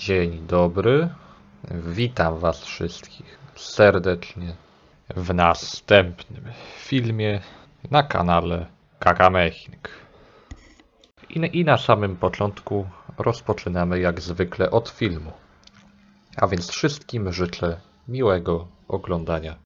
Dzień dobry. Witam Was wszystkich serdecznie w następnym filmie na kanale Kakameching. I, I na samym początku rozpoczynamy jak zwykle od filmu. A więc wszystkim życzę miłego oglądania.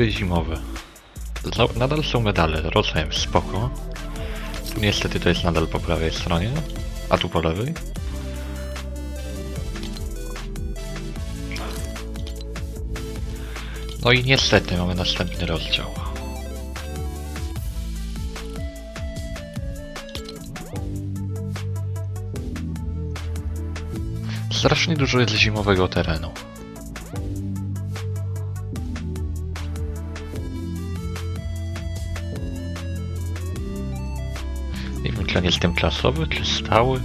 Niby zimowe. Za- Nadal są medale, rozumiem, spoko. Tu niestety to jest nadal po prawej stronie, a tu po lewej. No i niestety mamy następny rozdział. Strasznie dużo jest zimowego terenu. On jest tymczasowy, czy stały.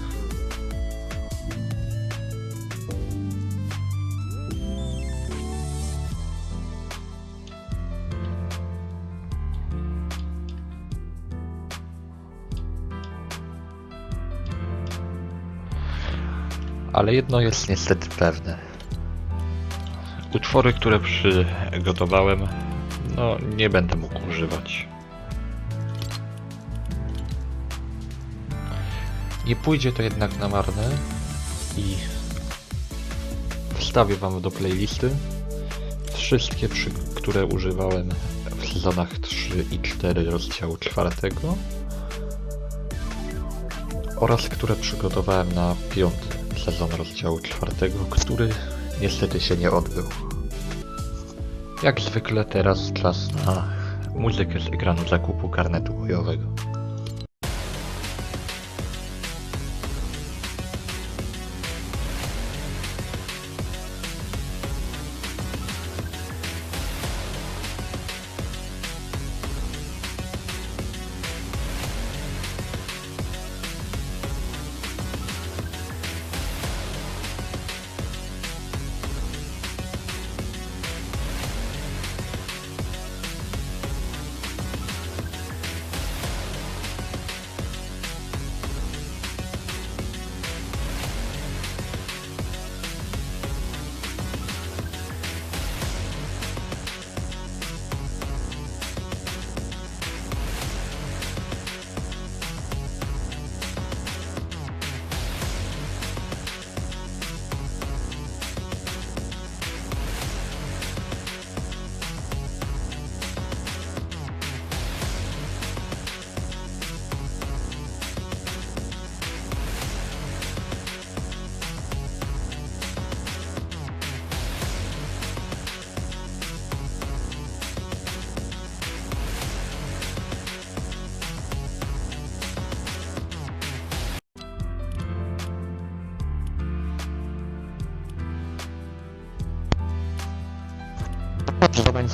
Ale jedno jest niestety pewne. Utwory, które przygotowałem, no nie będę mógł używać. Nie pójdzie to jednak na marne i wstawię wam do playlisty wszystkie, przy, które używałem w sezonach 3 i 4 rozdziału 4 oraz które przygotowałem na piąty sezon rozdziału 4, który niestety się nie odbył. Jak zwykle teraz czas na muzykę z ekranu zakupu karnetu bojowego.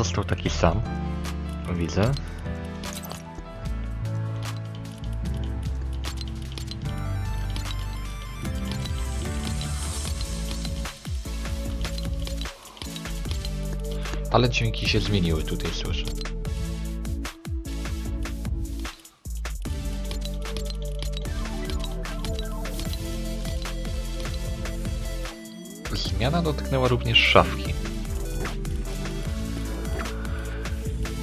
Został taki sam. Widzę. Ale dźwięki się zmieniły tutaj, słyszę. Zmiana dotknęła również szafki.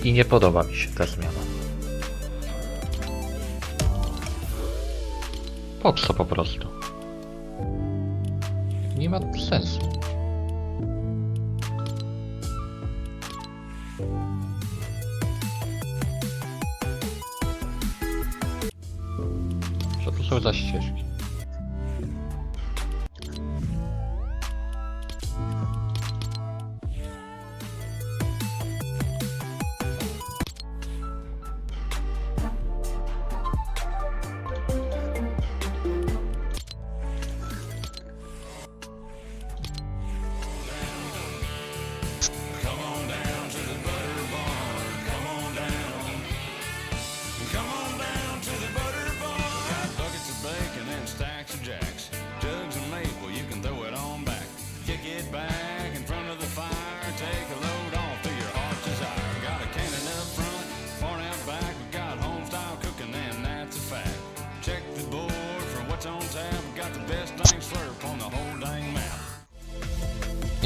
I nie podoba mi się ta zmiana. Po co po prostu? Nie ma sensu. Co to są za ścieżki?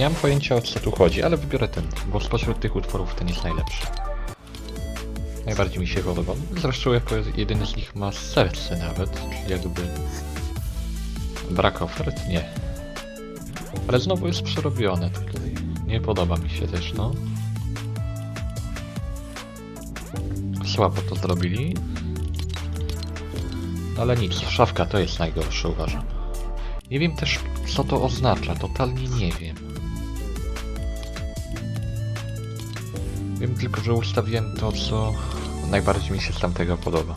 Nie mam pojęcia o co tu chodzi, ale wybiorę ten, bo spośród tych utworów ten jest najlepszy. Najbardziej mi się podoba. Zresztą jako jedyny z nich ma serce nawet, czyli jakby... Brak ofert? Nie. Ale znowu jest przerobione tutaj. Nie podoba mi się też, no. Słabo to zrobili. Ale nic, szafka to jest najgorsze uważam. Nie wiem też co to oznacza, totalnie nie wiem. Wiem tylko, że ustawiłem to, co najbardziej mi się z tamtego podoba.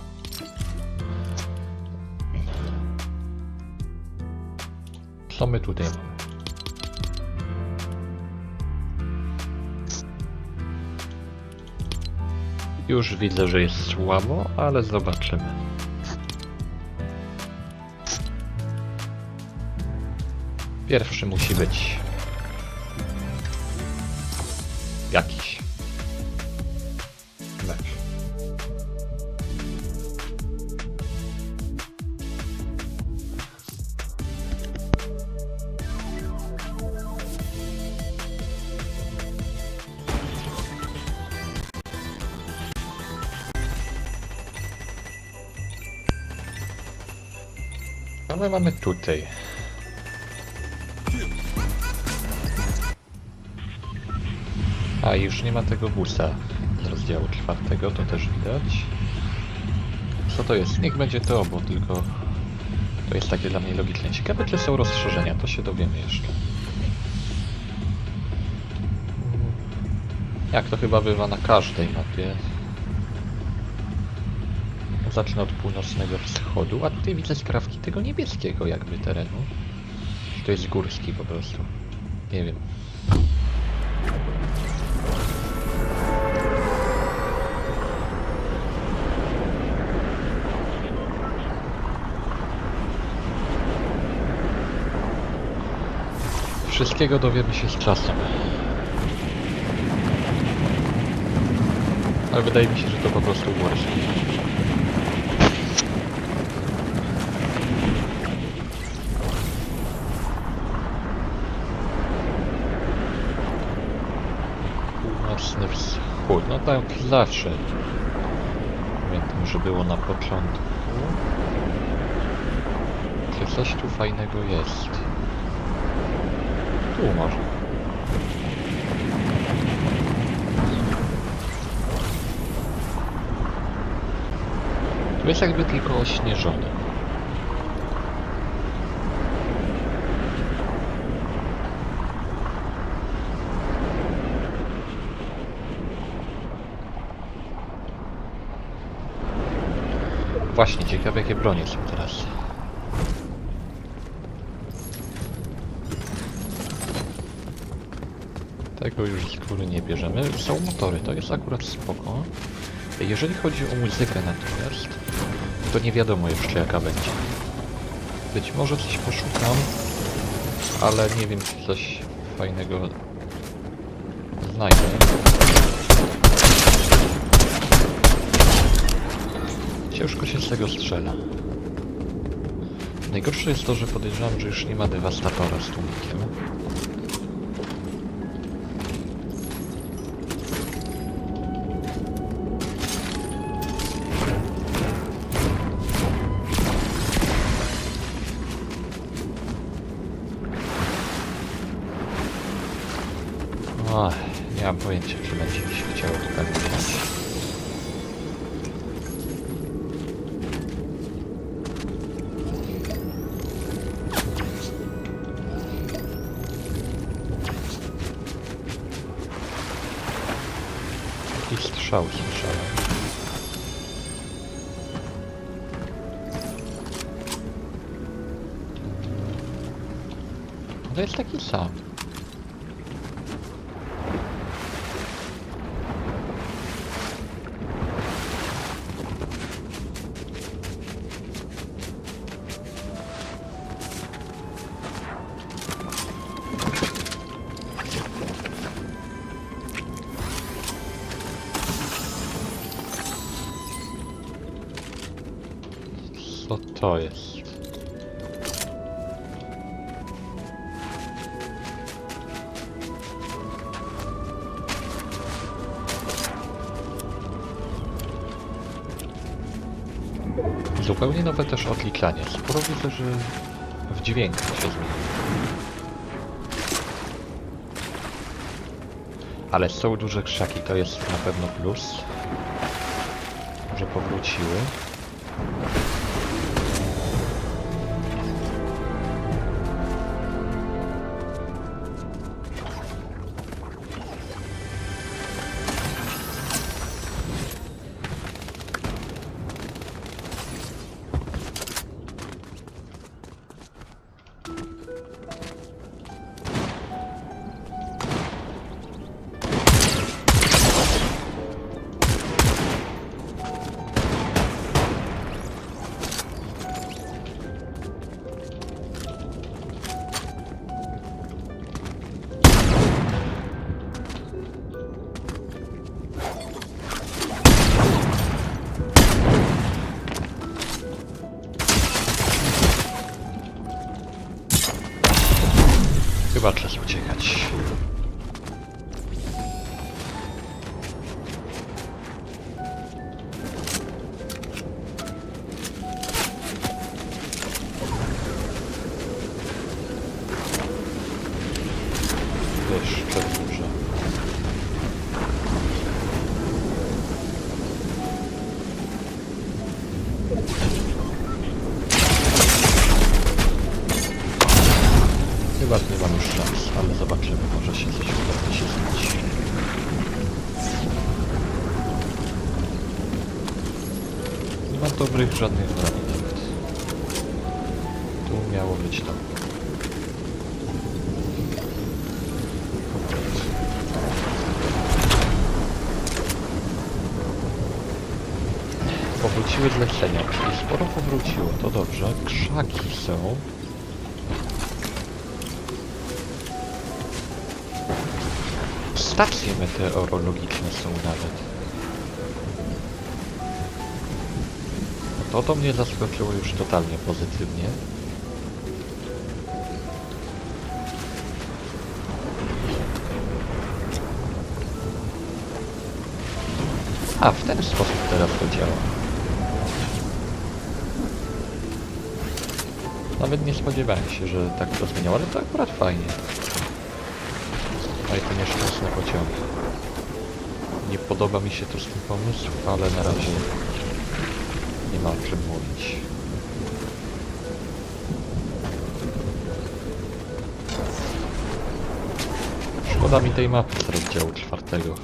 Co my tutaj mamy? Już widzę, że jest słabo, ale zobaczymy. Pierwszy musi być mamy tutaj? A już nie ma tego busa z rozdziału czwartego, to też widać. Co to jest? Niech będzie to, bo tylko to jest takie dla mnie logiczne. Ciekawe, czy są rozszerzenia, to się dowiemy jeszcze. Jak to chyba bywa na każdej mapie. Zacznę od północnego wschodu, a tutaj widzę skrawki tego niebieskiego jakby terenu. To jest górski po prostu? Nie wiem. Wszystkiego dowiemy się z czasem. Ale wydaje mi się, że to po prostu górski. Tak zawsze. Pamiętam, że było na początku. Czy coś tu fajnego jest? Tu może. Tu jest jakby tylko ośnieżone. Właśnie, ciekawe jakie bronie są teraz. Tego już z góry nie bierzemy. Są motory, to jest akurat spoko. Jeżeli chodzi o muzykę natomiast, to nie wiadomo jeszcze jaka będzie. Być może coś poszukam, ale nie wiem czy coś fajnego znajdę. Ciężko się z tego strzela. Najgorsze jest to, że podejrzewam, że już nie ma dewastatora z tłumikiem. Ach, nie mam pojęcia, czy będzie mi się chciało tutaj wyjechać. Jest taki sam. Co to jest? Zupełnie nowe też odliczanie. Sporo widzę, że w dźwiękach się zmieniło. Ale są duże krzaki, to jest na pewno plus. Może powróciły. Chyba nie mam już szans, ale zobaczymy, może się coś uda się zmienić. Nie mam dobrych żadnych broni. Tu miało być to. Powróciły zlecenia, czyli sporo powróciło, to dobrze. Krzaki są. Stacje meteorologiczne są nawet. To to mnie zaskoczyło już totalnie pozytywnie. A, w ten sposób teraz to działa. Nawet nie spodziewałem się, że tak to zmieniało, ale to akurat fajnie. Aj, te nieszczęsne pociągi. Nie podoba mi się też ten pomysł, ale na razie nie ma o czym mówić. Szkoda mi tej mapy z rozdziału czwartego.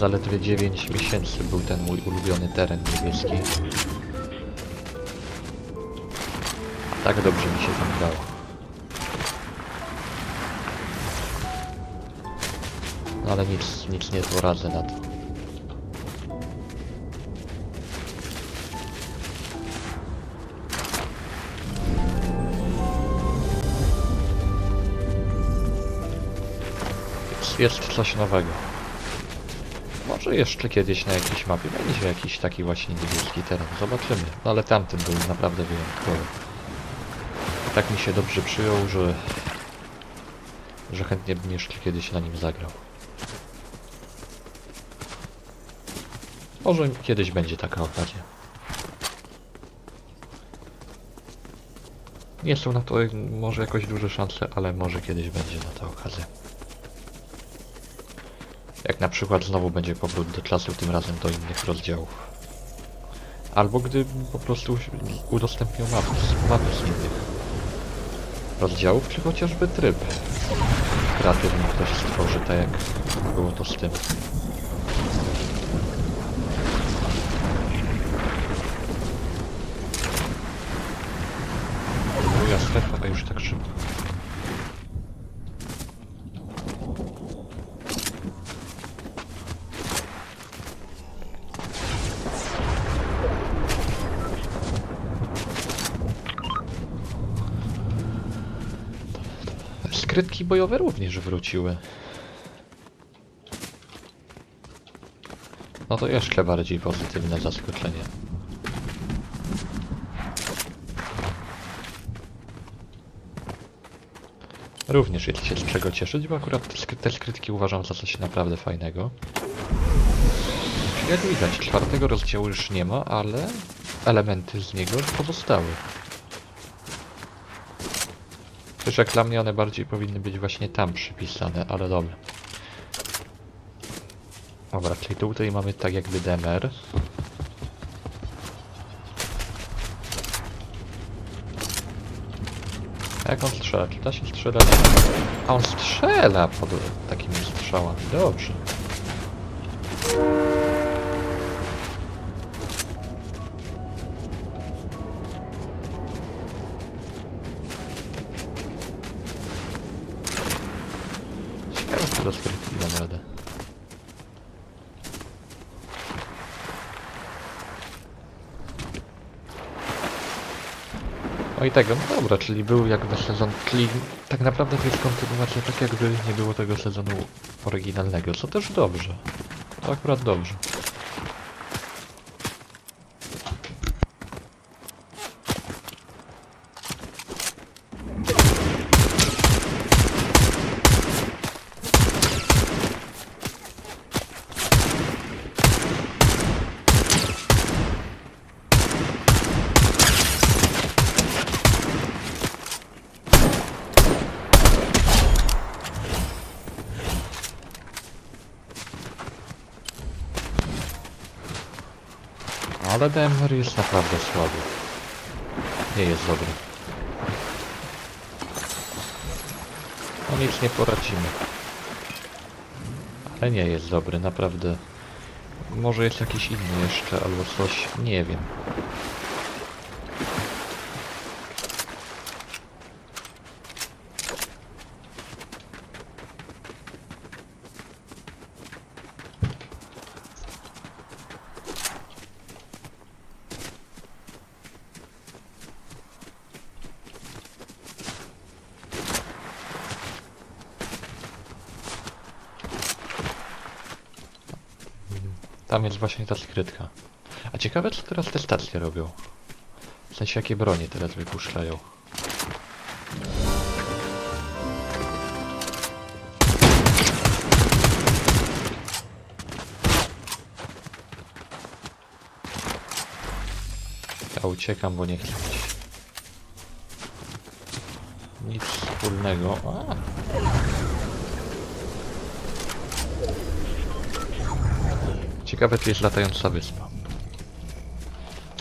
Zaledwie 9 miesięcy był ten mój ulubiony teren niebieski. Tak dobrze mi się tam grało. No ale nic, nic nie poradzę na to. Jest, jest coś nowego. Może jeszcze kiedyś na jakiejś mapie będzie jakiś taki właśnie niebieski teren. Zobaczymy. No ale tamten był naprawdę wyjątkowy. Tak mi się dobrze przyjął, że... że chętnie bym jeszcze kiedyś na nim zagrał. Może kiedyś będzie taka okazja. Nie są na to może jakoś duże szanse, ale może kiedyś będzie na to okazja. Jak na przykład znowu będzie powrót do czasu, tym razem do innych rozdziałów. Albo gdy po prostu udostępnią mapy, mapy z innych rozdziałów, czy chociażby tryb kreatywny ktoś stworzy, tak jak było to z tym. Moja strefa, a już tak szybko. Skrytki bojowe również wróciły. No to jeszcze bardziej pozytywne zaskoczenie. Również jest się z czego cieszyć, bo akurat te, skry te skrytki uważam za coś naprawdę fajnego. Jak widać, czwartego rozdziału już nie ma, ale elementy z niego pozostały. Też jak dla mnie one bardziej powinny być właśnie tam przypisane, ale dobra. Dobra, czyli tutaj mamy tak jakby DMR. A jak on strzela? Czy da się strzelać? A on strzela pod takimi strzałami. Dobrze. No i tego, no dobra, czyli był jakby sezon, czyli tak naprawdę to jest kontynuacja tak jakby nie było tego sezonu oryginalnego, co też dobrze. To akurat dobrze. Jest naprawdę słaby. Nie jest dobry. No nic nie poradzimy. Ale nie jest dobry, naprawdę. Może jest jakiś inny jeszcze, albo coś, nie wiem. Tam jest właśnie ta skrytka. A ciekawe co teraz te stacje robią. W sensie jakie bronie teraz wypuszczają. Ja uciekam, bo nie chcę nic wspólnego. A. Ciekawe, czy jest latająca wyspa.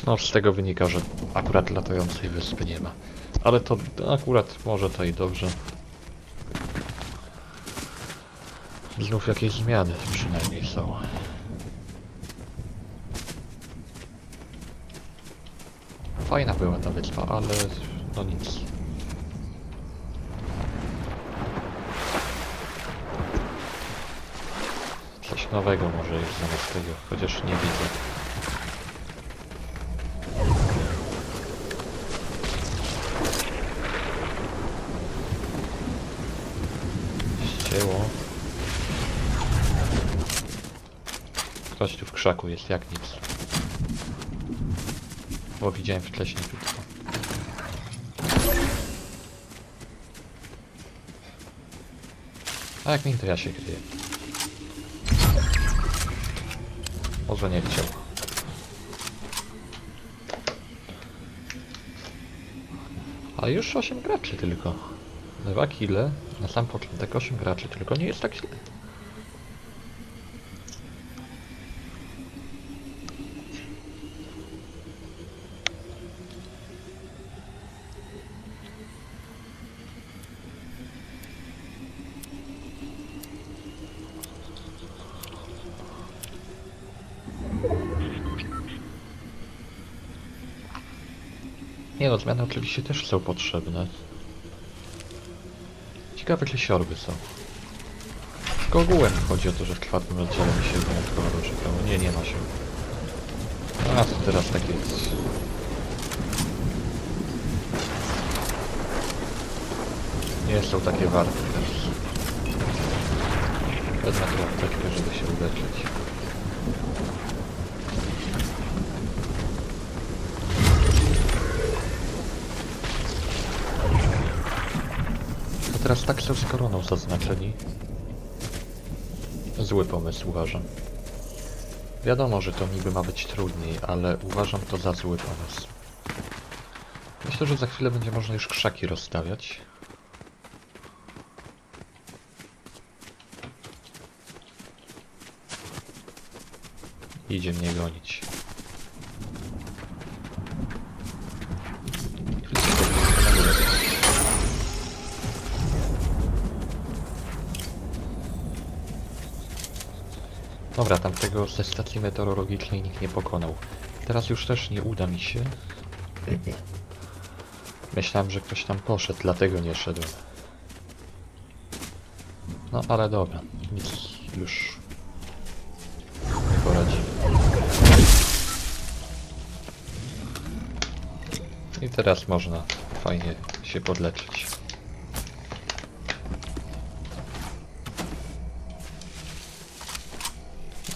No, z tego wynika, że akurat latającej wyspy nie ma. Ale to akurat może to i dobrze. Znów jakieś zmiany przynajmniej są. Fajna była ta wyspa, ale no nic. Nowego może jest zamiast tego, chociaż nie widzę. Ścięło. Ktoś tu w krzaku jest, jak nic. Bo widziałem wcześniej tylko. A jak nie, to ja się kryję. Może nie chciał. A już 8 graczy tylko. Dwa kile, na sam początek 8 graczy, tylko nie jest tak źle. Nie no, zmiany oczywiście też są potrzebne. Ciekawe, czy siorby są. Tylko ogółem chodzi o to, że w czwartym rozdziale mi się wyjątkowo doczekało. Nie, nie ma się. A co teraz tak jest? Nie są takie warte teraz. Wezmę aptekę, żeby się uleczyć. Teraz tak są z koroną zaznaczeni. Zły pomysł uważam. Wiadomo, że to niby ma być trudniej, ale uważam to za zły pomysł. Myślę, że za chwilę będzie można już krzaki rozstawiać. Idzie mnie gonić. Dobra, tamtego ze stacji meteorologicznej nikt nie pokonał. Teraz już też nie uda mi się. Myślałem, że ktoś tam poszedł, dlatego nie szedłem. No ale dobra, nic już nie poradzi. I teraz można fajnie się podleczyć.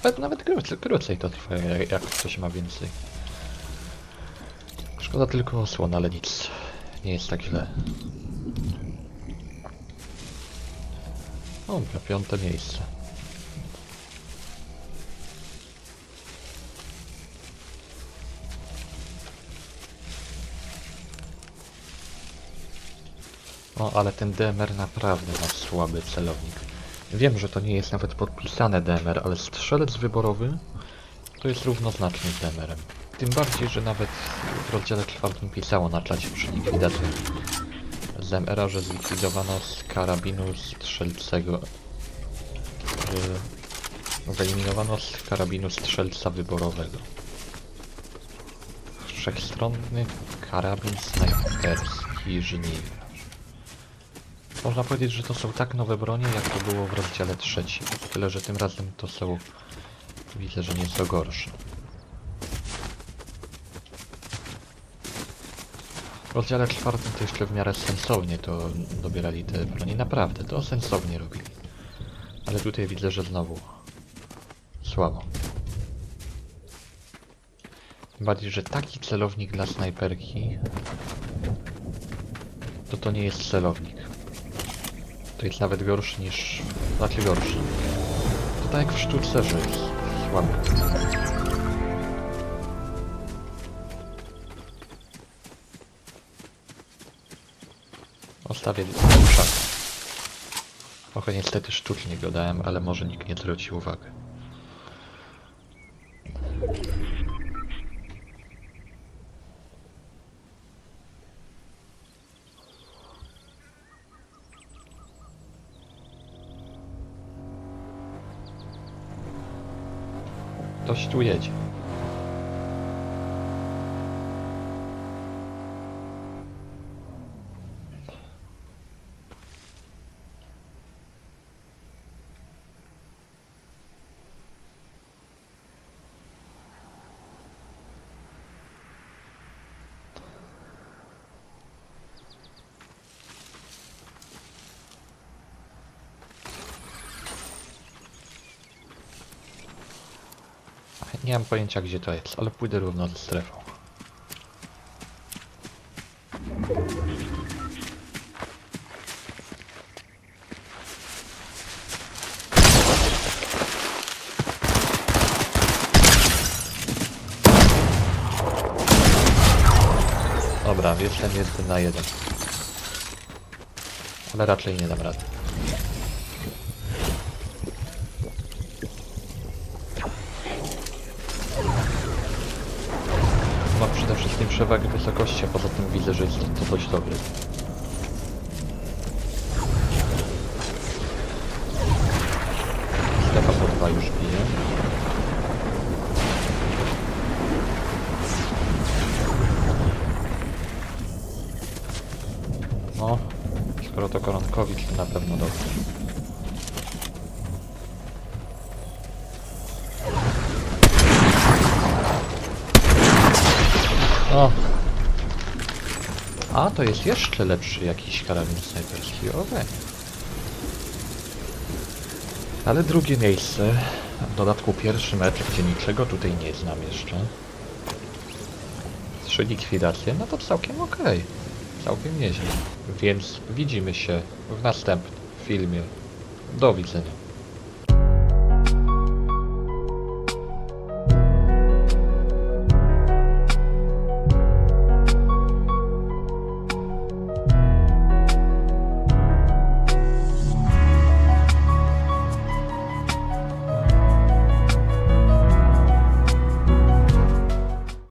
Nawet, nawet krócej, krócej to trwa, jak, jak ma więcej. Szkoda tylko osłon, ale nic. Nie jest tak źle. Dobra, piąte miejsce. O, ale ten DMR naprawdę ma słaby celownik. Wiem, że to nie jest nawet podpisane DMR, ale strzelec wyborowy to jest równoznaczny z DMR-em. Tym bardziej, że nawet w rozdziale czwartym pisało na czacie przy likwidacji z DMR-a, że zlikwidowano z karabinu strzelcego. Że wyeliminowano z karabinu strzelca wyborowego. Wszechstronny karabin snajperski żniwiarz. Można powiedzieć, że to są tak nowe bronie, jak to było w rozdziale trzecim. Tyle, że tym razem to są... Widzę, że nieco gorsze. W rozdziale czwartym to jeszcze w miarę sensownie to dobierali te bronie. Naprawdę, to sensownie robili. Ale tutaj widzę, że znowu... Słabo. Tym bardziej, że taki celownik dla snajperki... To to nie jest celownik. To jest nawet gorszy niż... Znaczy gorszy. To tak jak w sztuce, że jest słaby. Ostawię krzak. Trochę niestety sztucznie go dałem, ale może nikt nie zwróci uwagę. Ktoś pojęcia gdzie to jest, ale pójdę równo ze strefą. Dobra, jestem jeden na jeden. Ale raczej nie dam rady. Przewagę wysokości, a poza tym widzę, że jest to dość dobry. Strefa po dwa już bije. No, skoro to koronkowicz, to na pewno dobrze. O! To jest jeszcze lepszy jakiś karabin snajperski, okej. Ale drugie miejsce, w dodatku pierwszy mecz, gdzie niczego tutaj nie znam jeszcze. Trzy likwidacje, no to całkiem okej. Całkiem nieźle. Więc widzimy się w następnym filmie. Do widzenia.